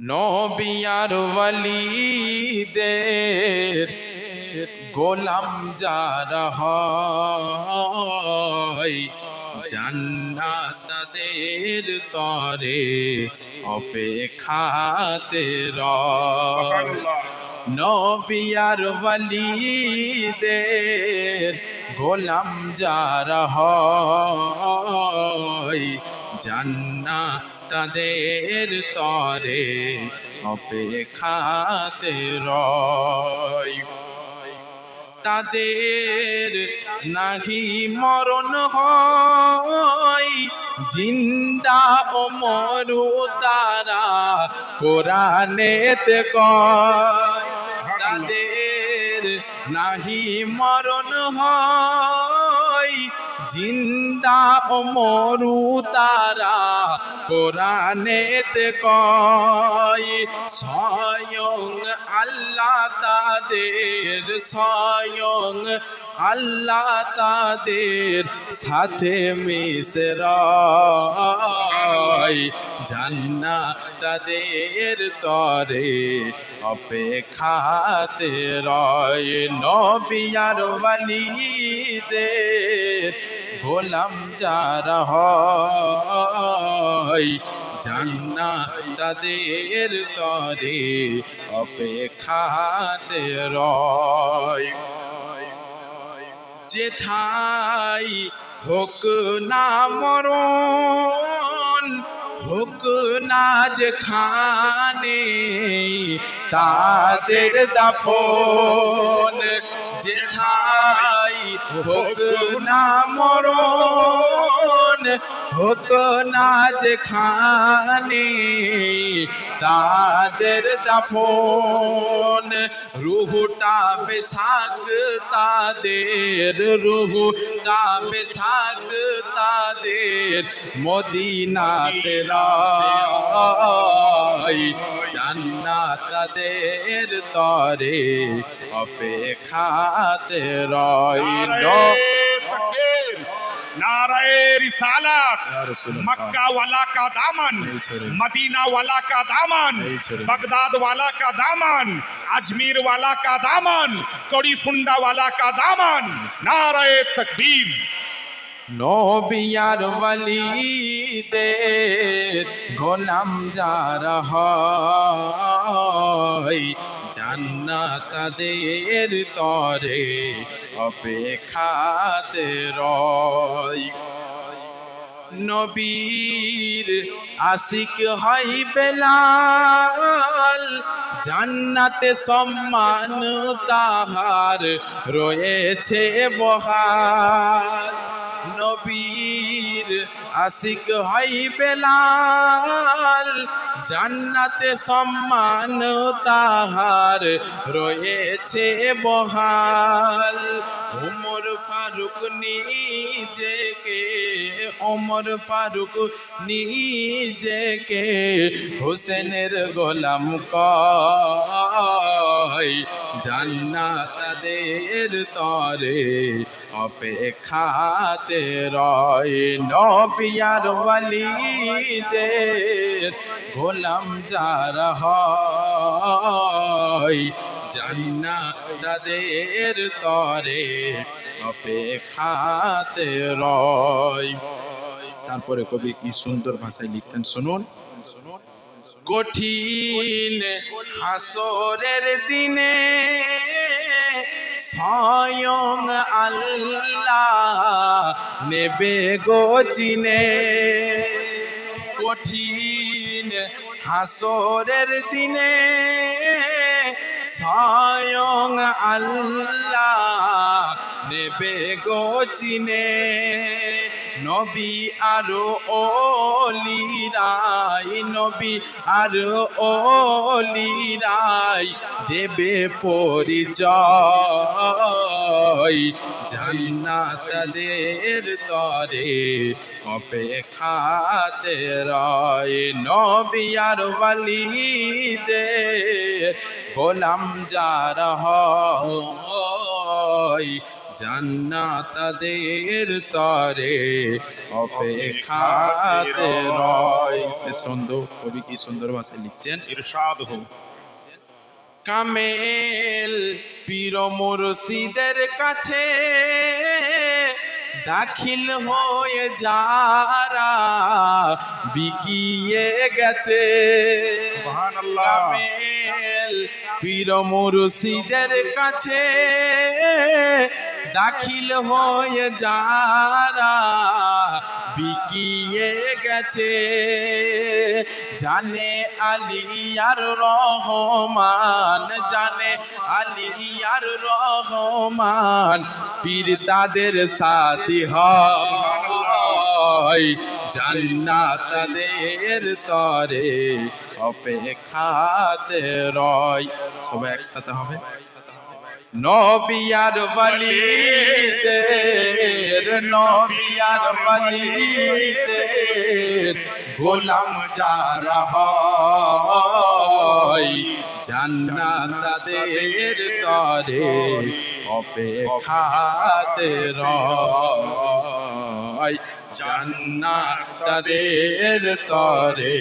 নবিয়ার ওয়ালিদের গোলাম যারা হয় জান্নাতাদের তরে অপেক্ষাতে রয়। নবিয়ার ওয়ালিদের গোলাম যারা হয় জান্না তাদের তরে অপেক্ষাতে রয়। তাদের নাহি মরণ হয়, জিন্দা ও মরু তারা কোরআনেতে কয়। তাদের নাহি মরণ হয় জিন্দা ও মরু তারা কোরআনেতে কয় স্বয়ং আল্লাহ তাদের স্বয়ং, আল্লাহ তাদের সাথে মিশরাই। জান্না তাদের তরে অপেক্ষাতে রয়। নবিয়ার ওয়ালিদের গোলাম যারা হয় জান্না তাদের তরে অপেক্ষাতে রয় যেথাই হোক না মরণ, হোক না যেখানে, তাদের দাফন। যেথাই হোক না মরণ হোক না যেখানে তাদের দাফন। রুহুটা বেশাক তাদের, রুহুটা বেশাক তাদের। মদিনাতে রাই জান্নাত তাদের তরে অপেক্ষাতে রয়। नाराए रिसालत या रसूल अल्लाह। मक्का वाला का दामन नहीं छोड़े। मदीना वाला का दामन नहीं छोड़े। बगदाद वाला का दामन अजमेर वाला का दामन कड़ी सुंडा वाला का दामन नाराए तकबीर নবিয়ার ওয়ালিদের গোলাম যারা হয় জান্নাত তাদের তরে অপেক্ষাতে রয়। নবীর আশিক হয় বেলাল জান্নাতে সম্মান তাহার রয়েছে বহার নবীর আশিক হয় বেলাল, জান্নাতে সম্মান তাহার রয়েছে বহাল। ওমর ফারুক নিজেকে, ওমর ফারুক নিজেকে হোসেনের গোলাম কয় জান্নাত তাদের তরে অপেক্ষাতে রয় নবিয়ার ওয়ালিদের গোলাম যারা হয়। জান্নাত তাদের তরে অপেক্ষাতে রয়। তারপরে কবি কি সুন্দর ভাষায় লিখতেন শুনুন শুনুন। কঠিন হাসরের দিনে স্বয়ং আল্লাহ নেবে গো কঠিন হাসরের দিনে স্বয়ং আল্লাহ নেবে গো চিনে। নবী আরও ওলিরাই নবী আরও ওলিরাই দেবে পরিচয়। জান্নাতাদের তরে অপেক্ষাতে রয়। নবী আর ওয়ালিদের গোলাম যারা হয় জান্নাতাদের তরে অপেক্ষাতে রয়। সে সুন্দর কবি কি সুন্দর ভাষায় লিখছেন? ইরশাদ হোক কামেল পীর মুরশিদের কাছে দাখিল হয়ে যারা বিকিয়ে গেছে। কামেল পীর মুরশিদের কাছে দাখিল হয়ে যারা বিকিয়ে গেছে, জানে আলিয়ার রহমান, জানে আলিয়ার রহমান, পীর তাদের সাথী হয়। জান্নাতাদের তরে অপেক্ষাতে রয়। সবাই একসাথে হবে? নবিয়ার বলিদের নবিয়ার বলিদের গোলাম যারা হয় জান্নাতাদের তরে অপেক্ষাতে রয় জান্নাতাদের তরে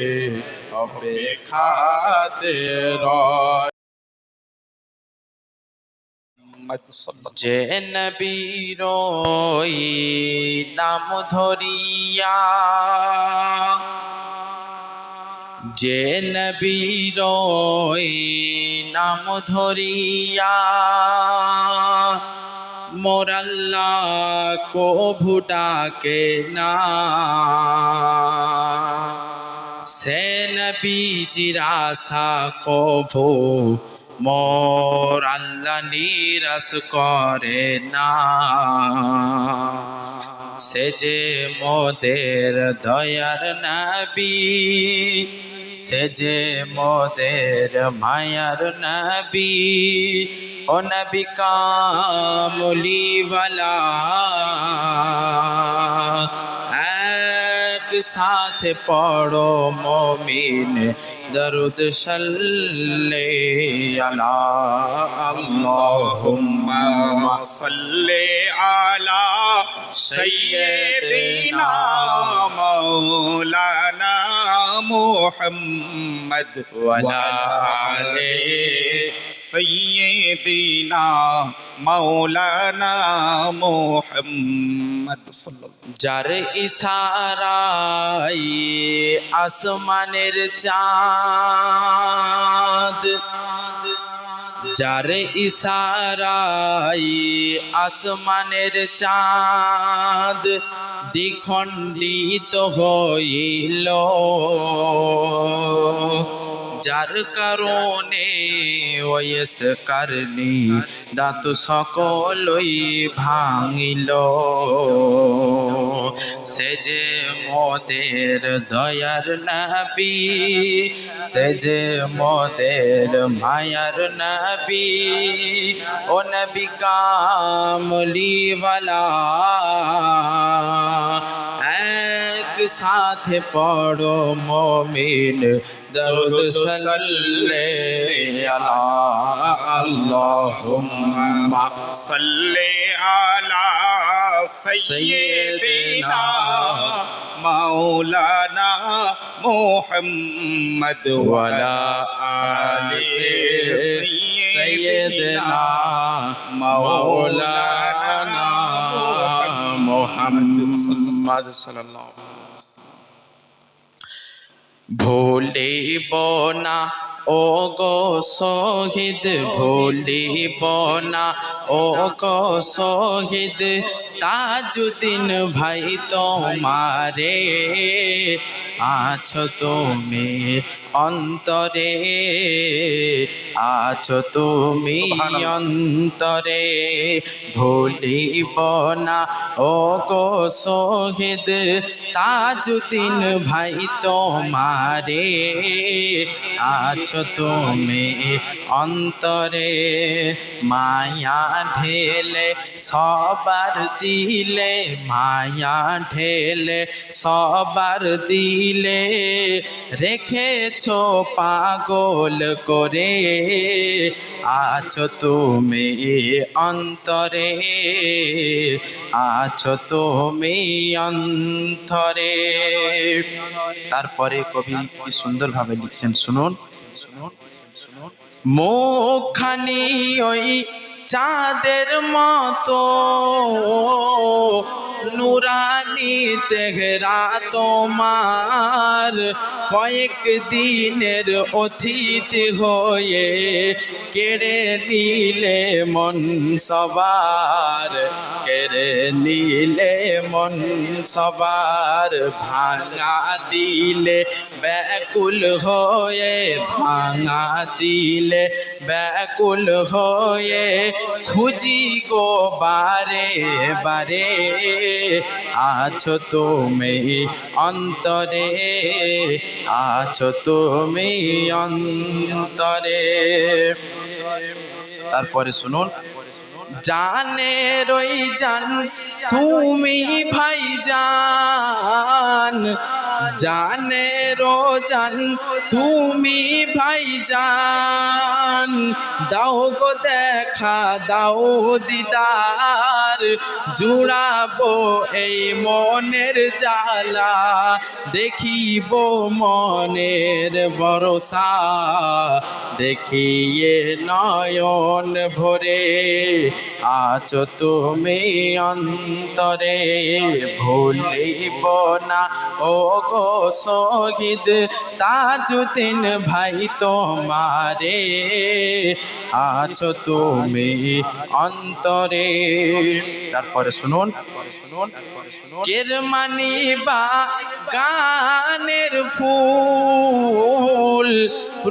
অপেক্ষাতে রয়। যে নবীর নাম ধরিয়া, যে নবীর নাম ধরিয়া মোরাল্লা কো ভুটাকে না। সে নবীজির আশা কভু মোর আল্লাহ নিরাশ করে না। সে যে মোদের দয়ার নবী, সে যে মোদের মায়ার নবী, ও নবী কামলিওয়ালা। সাথে পড়ো মমিন। দরুদ সাল্লে আলা আল্লাহুম্মা সাল্লি আলা সাইয়্যিদিনা মাওলানা মুহাম্মদ ওয়ালা আলি সাইয়্যিদিনা মাওলানা মুহাম্মদ মোহাম্মদ যার ইশারাই আসমানের চাঁদ যার ইশারাই আসমানের চাঁদ দ্বিখণ্ডিত হইল। যার কারণে ওয়েস কারণি দাঁত সকলই ভাঙিল। সে যে মোদের দয়ার নবী, সে যে মোদের মায়ার নবী, ও নবী সাথে পড়ো মমিন দরুদ সাল্লে আলা আল্লাহুম্মা صل على سيدنا مولانا محمد وعلى آل سيدنا مولانا محمد সাল্লাল্লাহু ভুলিব না ও গো শহীদ ভুলিব না ও গো শহীদ তাজুদ্দিন ভাই তোমারে। আছো তুমি অন্তরে আছো তুমি অন্তরে। ভুলিব না ও গো সোহেদ তাজুদ্দিন ভাই তোমারে। আছো তুমি অন্তরে। মায়া ঢেলে সবার দিলে মায়া ঢেলে সবার দিলে। রেখেছো পাগল করে আছো তুমি অন্তরে, আছো তুমি অন্তরে। তারপরে কবি কি সুন্দরভাবে লিখছেন, শুনুন। মুখানি ওই চাঁদের মতো নুরানি চেহারা তোমার। কয়েক দিনের অতিথি হয়ে কেড়ে নিলে মন সবার। কেড়ে নিলে মন সবার। ভাঙা দিলে ব্যাকুল হয়ে, ভাঙা দিলে ব্যাকুল হয়ে খুঁজি গো বারে বারে, আছো তুমি অন্তরে, আছো তুমি অন্তরে। তারপরে শুনুন জানে রই জান, তুমি ভাই জান জানে রো জান, তুমি ভাই জান দাও গো দেখা দাও দিদার। জুড়াবো এই মনের জালা দেখিব মনের ভরসা। দেখিয়ে নয়ন ভরে আছো তুমি অন্তরে ভুলিব না। ও গো শহীদ তাজুদ্দিন ভাই তোমারে আছো তুমি অন্তরে। তারপরে শুনুন কেরমানি বা গানের ফুল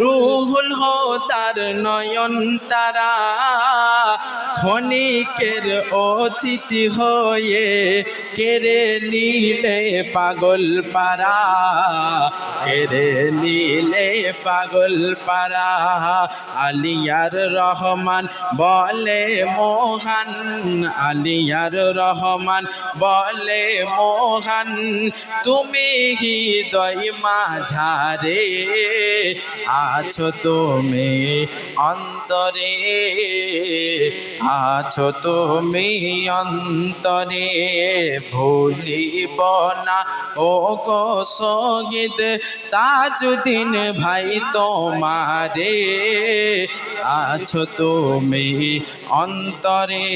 রুহুল হো তার নয়ন তারা ক্ষণিকের অতিথি হয়ে কেড়ে নিলে পাগল পারা কেড়ে নিলে পাগল পারা আলিয়ার রহমান বলে, মোহান, আলিয়ার রহমান বলে, মোহান, তুমি হৃদয় মাঝারে আছো তুমি অন্তরে। আছো তুমি অন্তরে ভুলিব না। ও গো সংগীত তাজুদ্দিন ভাই তোমারে আছো তুমি অন্তরে।